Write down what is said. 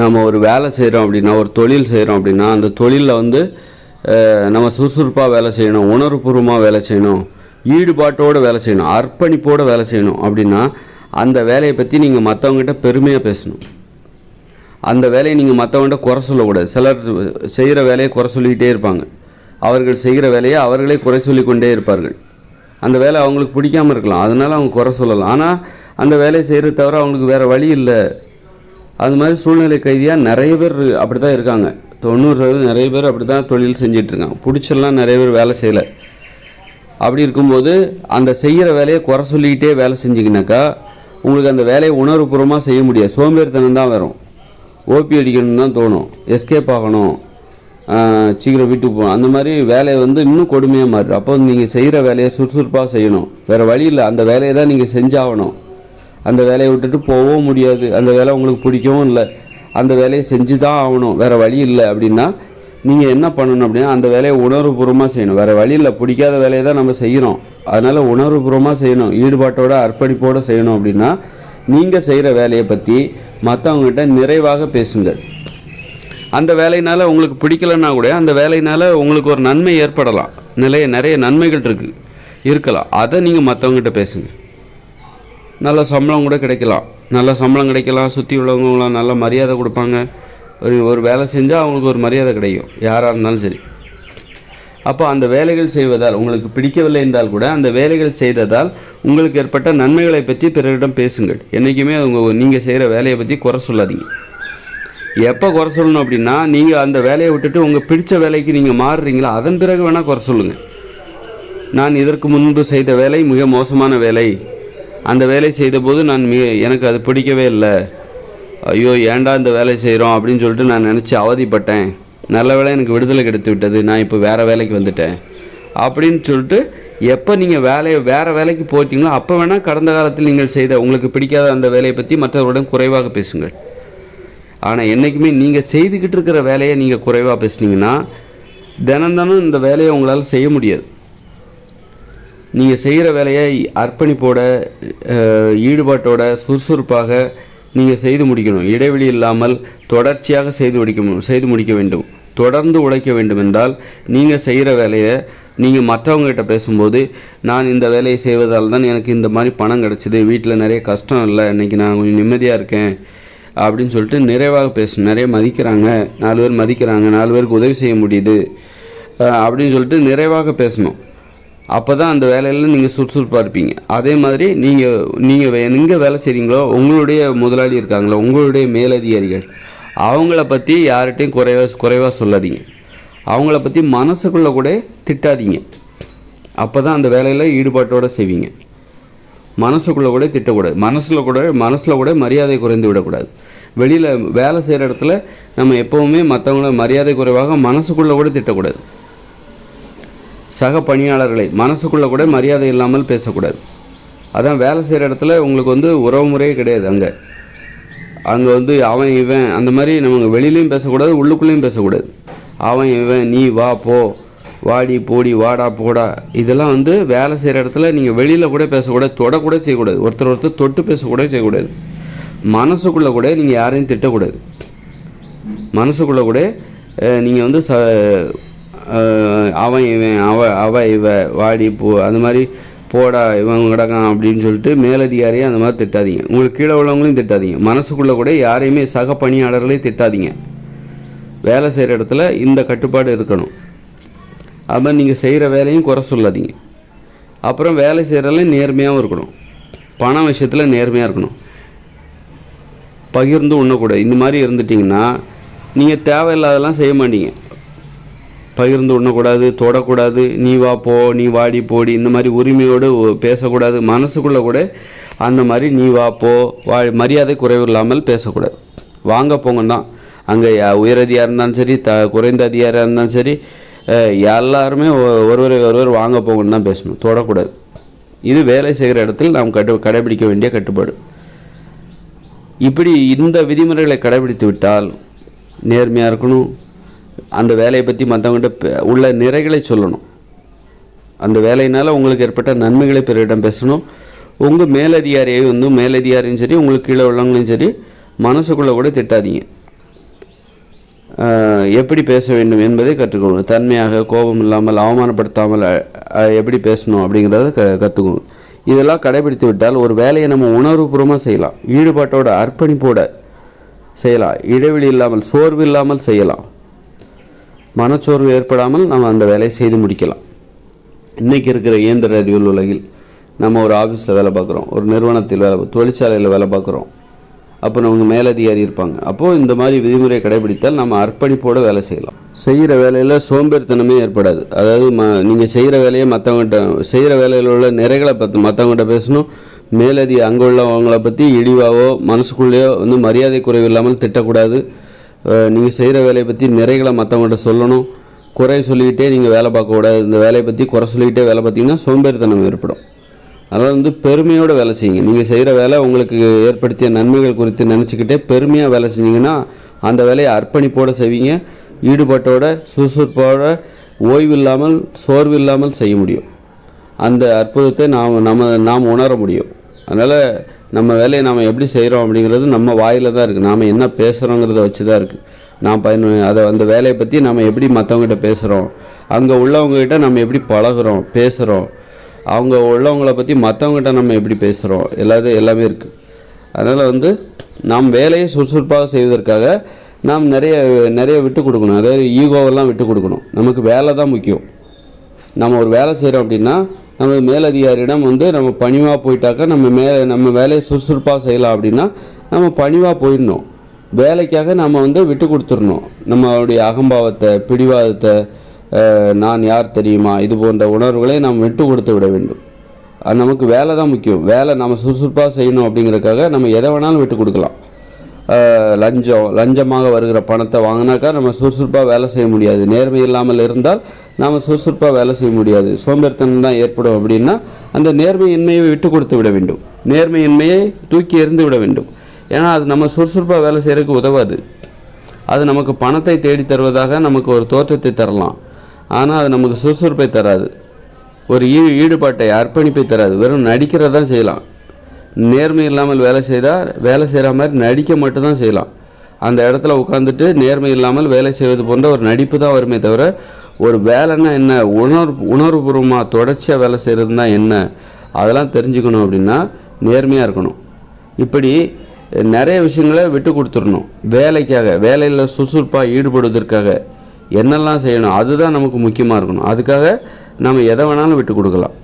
நம்ம ஒரு வேலை செய்கிறோம் அப்படின்னா ஒரு தொழில் செய்கிறோம் அப்படின்னா அந்த தொழிலில் வந்து நம்ம சுறுசுறுப்பாக வேலை செய்யணும் உணர்வுபூர்வமாக வேலை செய்யணும் ஈடுபாட்டோடு வேலை செய்யணும் அர்ப்பணிப்போடு வேலை செய்யணும் அப்படின்னா அந்த வேலையை பற்றி நீங்கள் மற்றவங்ககிட்ட பெருமையாக பேசணும். அந்த வேலையை நீங்கள் மற்றவங்கள்ட்ட குறை சொல்லக்கூடாது. சிலர் செய்கிற வேலையை குறை சொல்லிக்கிட்டே இருப்பாங்க. அவர்கள் செய்கிற வேலையை அவர்களே குறை சொல்லிக்கொண்டே இருப்பார்கள். அந்த வேலை அவங்களுக்கு பிடிக்காம இருக்கலாம். அதனால் அவங்க குறை சொல்லலாம். ஆனால் அந்த வேலையை செய்கிறது தவிர அவங்களுக்கு வேறு வழி இல்லை. அது மாதிரி சூழ்நிலை கைதியாக நிறைய பேர் அப்படி தான் இருக்காங்க. தொண்ணூறு சதவீதம் நிறைய பேர் அப்படி தான் தொழில் செஞ்சிட்ருக்காங்க. பிடிச்செல்லாம் நிறைய பேர் வேலை செய்யலை. அப்படி இருக்கும்போது அந்த செய்கிற வேலையை குறை சொல்லிக்கிட்டே வேலை செஞ்சிங்கனாக்கா உங்களுக்கு அந்த வேலையை உணர்வுபூர்வமாக செய்ய முடியாது. சோம்பேறித்தனம் தான் வரும். ஓபி அடிக்கணும்னு தான் தோணும். எஸ்கேப் ஆகணும். சீக்கிரம் வீட்டுக்கு போகணும் அந்த மாதிரி வேலையை வந்து இன்னும் கொடுமையாக மாறும் அப்போ நீங்கள் செய்கிற வேலையை சுறுசுறுப்பாக செய்யணும். வேறு வழி இல்லை. அந்த வேலையை தான் நீங்கள் செஞ்சாகணும். அந்த வேலையை விட்டுட்டு போகவும் முடியாது. அந்த வேலை உங்களுக்கு பிடிக்கவும் இல்லை. அந்த வேலையை செஞ்சு தான் ஆகணும். வேறு வழி இல்லை அப்படின்னா நீங்கள் என்ன பண்ணணும் அப்படின்னா அந்த வேலையை உணர்வுபூர்வமாக செய்யணும். வேறு வழி இல்லை. பிடிக்காத வேலையை தான் நம்ம செய்கிறோம் அதனால் உணர்வுபூர்வமாக செய்யணும். ஈடுபாட்டோட அர்ப்பணிப்போடு செய்யணும் அப்படின்னா நீங்கள் செய்கிற வேலையை பற்றி மற்றவங்ககிட்ட நிறைவாக பேசுங்கள். அந்த வேலையினால் உங்களுக்கு பிடிக்கலன்னா கூட அந்த வேலையினால் உங்களுக்கு ஒரு நன்மை ஏற்படலாம். நிறைய நிறைய நன்மைகள் இருக்கு இருக்கலாம். அதை நீங்கள் மற்றவங்ககிட்ட பேசுங்கள் நல்ல சம்பளம் கூட கிடைக்கலாம். நல்ல சம்பளம் கிடைக்கலாம் சுற்றி உள்ளவங்களாம் நல்ல மரியாதை கொடுப்பாங்க. ஒரு ஒரு வேலை செஞ்சால் அவங்களுக்கு ஒரு மரியாதை கிடைக்கும் யாராக இருந்தாலும் சரி. அப்போ அந்த வேலைகள் செய்வதால் உங்களுக்கு பிடிக்கவில்லை என்றால் கூட அந்த வேலைகள் செய்ததால் உங்களுக்கு ஏற்பட்ட நன்மைகளை பற்றி பிறரிடம் பேசுங்கள். என்றைக்குமே உங்கள் நீங்கள் செய்கிற வேலையை பற்றி குறை சொல்லாதீங்க. எப்போ குறை சொல்லணும் அப்படின்னா நீங்கள் அந்த வேலையை விட்டுட்டு உங்கள் பிடிச்ச வேலைக்கு நீங்கள் மாறுறீங்களா அதன் பிறகு வேணால் குறை சொல்லுங்கள் நான் இதற்கு முன்பு செய்த வேலை மிக மோசமான வேலை. அந்த வேலை செய்தபோது நான் மிக எனக்கு அது பிடிக்கவே இல்லை. ஐயோ ஏன்டா இந்த வேலை செய்கிறோம் அப்படின்னு சொல்லிட்டு நான் நினச்சி அவதிப்பட்டேன். நல்ல வேலை எனக்கு விடுதலை கிடைத்து விட்டது. நான் இப்போ வேறு வேலைக்கு வந்துட்டேன். அப்படின்னு சொல்லிட்டு எப்போ நீங்கள் வேலையை வேறு வேலைக்கு போயிட்டீங்களோ அப்போ வேணால் கடந்த காலத்தில் நீங்கள் செய்த உங்களுக்கு பிடிக்காத அந்த வேலையை பற்றி மற்றவர்களுடன் குறைவாக பேசுங்கள். ஆனால் என்றைக்குமே நீங்கள் செய்துக்கிட்டு இருக்கிற வேலையை நீங்கள் குறைவாக பேசுனீங்கன்னா தினம் தினம் இந்த வேலையை உங்களால் செய்ய முடியாது. நீங்கள் செய்கிற வேலையை அர்ப்பணிப்போட ஈடுபாட்டோட சுறுசுறுப்பாக நீங்கள் செய்து முடிக்கணும். இடைவெளி இல்லாமல் தொடர்ச்சியாக செய்து முடிக்க செய்து முடிக்க வேண்டும். தொடர்ந்து உழைக்க வேண்டும் என்றால் நீங்கள் செய்கிற வேலையை நீங்கள் மற்றவங்ககிட்ட பேசும்போது நான் இந்த வேலையை செய்வதால் தான் எனக்கு இந்த மாதிரி பணம் கிடச்சிது. வீட்டில் நிறைய கஷ்டம் இல்லை. இன்றைக்கி நான் கொஞ்சம் நிம்மதியாக இருக்கேன். அப்படின்னு சொல்லிட்டு நிறைவாக பேசணும் நிறைய மதிக்கிறாங்க. நாலு பேர் மதிக்கிறாங்க. நாலு பேருக்கு உதவி செய்ய முடியுது. அப்படின்னு சொல்லிட்டு நிறைவாக பேசணும். அப்போ தான் அந்த வேலையில் நீங்கள் சுறுசுறுப்பாக இருப்பீங்க. அதே மாதிரி நீங்கள் நீங்கள் எங்கே வேலை செய்கிறீங்களோ உங்களுடைய முதலாளி இருக்காங்களோ உங்களுடைய மேலதிகாரிகள் அவங்கள பற்றி யார்கிட்டையும் குறைவாக குறைவாக சொல்லாதீங்க. அவங்கள பற்றி மனசுக்குள்ளே கூட திட்டாதீங்க. அப்போ தான் அந்த வேலையில் ஈடுபாட்டோடு செய்வீங்க. மனசுக்குள்ளே கூட திட்டக்கூடாது. மனசில் கூட மனசில் கூட மரியாதை குறைந்து விடக்கூடாது. வெளியில் வேலை செய்கிற இடத்துல நம்ம எப்போவுமே மற்றவங்கள மரியாதை குறைவாக மனசுக்குள்ளே கூட திட்டக்கூடாது. சக பணியாளர்களை மனசுக்குள்ளே கூட மரியாதை இல்லாமல் பேசக்கூடாது. அதான் வேலை செய்கிற இடத்துல உங்களுக்கு வந்து உறவு முறையே கிடையாது அங்கே. அங்கே வந்து அவன் இவன் அந்த மாதிரி நம்ம வெளியிலையும் பேசக்கூடாது உள்ளுக்குள்ளேயும் பேசக்கூடாது. அவன் இவன் நீ வா போ. வாடி போடி வாடா போடா. இதெல்லாம் வந்து வேலை செய்கிற இடத்துல நீங்கள் வெளியில் கூட பேசக்கூடாது தொடக்கூட செய்யக்கூடாது. ஒருத்தர் ஒருத்தர் தொட்டு பேசக்கூட செய்யக்கூடாது. மனசுக்குள்ளே கூட நீங்கள் யாரையும் திட்டக்கூடாது. மனசுக்குள்ளே கூட நீங்கள் வந்து ச அவன் இவன் அவ அவ இவ வாடி போ அந்த மாதிரி போடா இவன் கிடக்கான் அப்படின்னு சொல்லிட்டு மேலதிகாரியை அந்த மாதிரி திட்டாதீங்க. உங்களுக்கு கீழே உள்ளவங்களையும் திட்டாதீங்க. மனசுக்குள்ளே கூட யாரையுமே சக பணியாளர்களையும் திட்டாதீங்க. வேலை செய்கிற இடத்துல இந்த கட்டுப்பாடு இருக்கணும். அது மாதிரி நீங்கள் செய்கிற வேலையும் குறை சொல்லாதீங்க. அப்புறம் வேலை செய்கிறதுல நேர்மையாகவும் இருக்கணும். பணம் விஷயத்தில் நேர்மையாக இருக்கணும். பகிர்ந்து உண்ணக்கூடாது. இந்த மாதிரி இருந்துட்டிங்கன்னா நீங்கள் தேவையில்லாதெல்லாம் செய்ய மாட்டீங்க. பகிர்ந்து உண்ணக்கூடாது தொடக்கூடாது நீ வா போ நீ வாடி போடி இந்த மாதிரி உரிமையோடு பேசக்கூடாது மனசுக்குள்ளே கூட அந்த மாதிரி நீ வா போ வா மரியாதை குறைவு இல்லாமல் பேசக்கூடாது. வாங்க போங்க தான். அங்கே உயரதியாக இருந்தாலும் சரி த குறைந்த அதிகாரியாக இருந்தாலும் சரி எல்லாருமே ஒருவரை ஒருவர் வாங்க போங்கன்னு தான் பேசணும். தொடக்கூடாது. இது வேலை செய்கிற இடத்தில் நாம் கட்டு கடைபிடிக்க வேண்டிய கட்டுப்பாடு. இப்படி இந்த விதிமுறைகளை கடைபிடித்து விட்டால் நேர்மையாக இருக்கணும் அந்த வேலையை பற்றி மற்றவங்ககிட்ட பே- உள்ள நிறைகளை சொல்லணும். அந்த வேலையினால் உங்களுக்கு ஏற்பட்ட நன்மைகளை பிறரிடம் பேசணும். உங்கள் மேலதிகாரியை வந்து மேலதிகாரியும் சரி உங்களுக்கு கீழே உள்ளவங்களையும் சரி மனசுக்குள்ளே கூட திட்டாதீங்க. எப்படி பேச வேண்டும் என்பதை கற்றுக்கணும் தன்மையாக கோபம் இல்லாமல் அவமானப்படுத்தாமல் எப்படி பேசணும் அப்படிங்கிறத க கற்றுக்கணும் இதெல்லாம் கடைபிடித்து விட்டால் ஒரு வேலையை நம்ம உணர்வுபூர்வமாக செய்யலாம். ஈடுபாட்டோட அர்ப்பணிப்போட செய்யலாம். இடைவெளி இல்லாமல் சோர்வு இல்லாமல் செய்யலாம். மனச்சோர்வு ஏற்படாமல் நம்ம அந்த வேலையை செய்து முடிக்கலாம். இன்றைக்கி இருக்கிற இயந்திர அறிவியல் உலகில் நம்ம ஒரு ஆஃபீஸில் வேலை பார்க்குறோம் ஒரு நிறுவனத்தில் வேலை தொழிற்சாலையில் வேலை பார்க்குறோம். அப்போ நமக்கு மேலதிகாரி இருப்பாங்க. அப்போது இந்த மாதிரி விதிமுறையை கடைபிடித்தால் நம்ம அர்ப்பணிப்போடு வேலை செய்யலாம். செய்கிற வேலையில் சோம்பேறித்தனமே ஏற்படாது. அதாவது ம நீங்கள் செய்கிற வேலையை மற்றவங்ககிட்ட செய்கிற வேலையில் உள்ள நிறைகளை பற்றி மற்றவங்ககிட்ட பேசணும். மேலதி அங்கே உள்ளவங்களை பற்றி இழிவாவோ மனசுக்குள்ளேயோ வந்து மரியாதை குறைவு இல்லாமல் திட்டக்கூடாது. நீங்கள் செய்கிற வேலையை பற்றி நிறைகளை மற்றவங்கள்ட்ட சொல்லணும். குறை சொல்லிக்கிட்டே நீங்கள் வேலை பார்க்கக்கூடாது இந்த வேலையை பற்றி குறை சொல்லிக்கிட்டே வேலை பார்த்தீங்கன்னா சோம்பேறித்தனம் ஏற்படும். அதனால் வந்து பெருமையோடு வேலை செய்யுங்க. நீங்கள் செய்கிற வேலை உங்களுக்கு ஏற்படுத்திய நன்மைகள் குறித்து நினச்சிக்கிட்டே பெருமையாக வேலை செஞ்சீங்கன்னா அந்த வேலையை அர்ப்பணிப்போடு செய்வீங்க. ஈடுபாட்டோட சுறுசுறுப்போட ஓய்வு இல்லாமல் சோர்வு இல்லாமல் செய்ய முடியும். அந்த அற்புதத்தை நாம் நம்ம நாம் உணர முடியும். அதனால் நம்ம வேலையை நாம் எப்படி செய்கிறோம் அப்படிங்கிறது நம்ம வாயில் தான் இருக்குது நாம் என்ன பேசுகிறோங்கிறத வச்சு தான் இருக்குது நான் பயன் அதை அந்த வேலையை பற்றி நம்ம எப்படி மற்றவங்ககிட்ட பேசுகிறோம் அங்கே உள்ளவங்ககிட்ட நம்ம எப்படி பழகுறோம்? பேசுகிறோம் அவங்க உள்ளவங்கள பற்றி மற்றவங்ககிட்ட நம்ம எப்படி பேசுகிறோம் எல்லாது எல்லாமே இருக்குது அதனால் வந்து நாம் வேலையை சுறுசுறுப்பாக செய்வதற்காக நாம் நிறைய நிறைய விட்டு கொடுக்கணும். அதாவது ஈகோவெல்லாம் விட்டு கொடுக்கணும். நமக்கு வேலை தான் முக்கியம். நம்ம ஒரு வேலை செய்கிறோம் அப்படின்னா நம்ம மேலதிகாரியிடம் வந்து நம்ம பணிவாக போயிட்டாக்கா நம்ம மே நம்ம வேலையை சுறுசுறுப்பாக செய்யலாம் அப்படின்னா நம்ம பணிவாக போயிடணும். வேலைக்காக நம்ம வந்து விட்டு கொடுத்துடணும். நம்மளுடைய அகம்பாவத்தை பிடிவாதத்தை நான் யார் தெரியுமா இது போன்ற உணர்வுகளை நாம் விட்டு கொடுத்து விட வேண்டும். அது நமக்கு வேலை தான் முக்கியம். வேலை நம்ம சுறுசுறுப்பாக செய்யணும் அப்படிங்கிறதுக்காக நம்ம எதை வேணாலும் விட்டு கொடுக்கலாம். லஞ்சம் லஞ்சமாக வருகிற பணத்தை வாங்கினாக்கா நம்ம சுறுசுறுப்பாக வேலை செய்ய முடியாது. நேர்மை இல்லாமல் இருந்தால் நாம் சுறுசுறுப்பாக வேலை செய்ய முடியாது. சோம்பேறித்தனம் தான் ஏற்படும் அப்படின்னா அந்த நேர்மையின்மையை விட்டு கொடுத்து விட வேண்டும். நேர்மையின்மையை தூக்கி எறிந்து விட வேண்டும். ஏன்னா அது நம்ம சுறுசுறுப்பாக வேலை செய்கிறதுக்கு உதவாது. அது நமக்கு பணத்தை தேடி தருவதாக நமக்கு ஒரு தோற்றத்தை தரலாம். ஆனால் அது நமக்கு சுறுசுறுப்பை தராது. ஒரு ஈ ஈடுபாட்டை அர்ப்பணிப்பை தராது. வெறும் நடிக்கிறதான் தான் செய்யலாம். நேர்மை இல்லாமல் வேலை செய்தால் வேலை செய்கிற மாதிரி நடிக்க மட்டும்தான் செய்யலாம். அந்த இடத்துல உட்காந்துட்டு நேர்மை இல்லாமல் வேலை செய்வது போன்ற ஒரு நடிப்பு தான் வருமே தவிர ஒரு வேலைன்னா என்ன? உணர்வு உணர்வுபூர்வமாக தொடர்ச்சியாக வேலை செய்கிறதுனா என்ன? அதெல்லாம் தெரிஞ்சுக்கணும் அப்படின்னா நேர்மையாக இருக்கணும். இப்படி நிறைய விஷயங்களை விட்டு கொடுத்துடணும். வேலைக்காக வேலையில் சுறுசுறுப்பாக ஈடுபடுவதற்காக என்னெல்லாம் செய்யணும்? அதுதான் நமக்கு முக்கியமாக இருக்கணும். அதுக்காக நம்ம எதை வேணாலும் விட்டு கொடுக்கலாம்.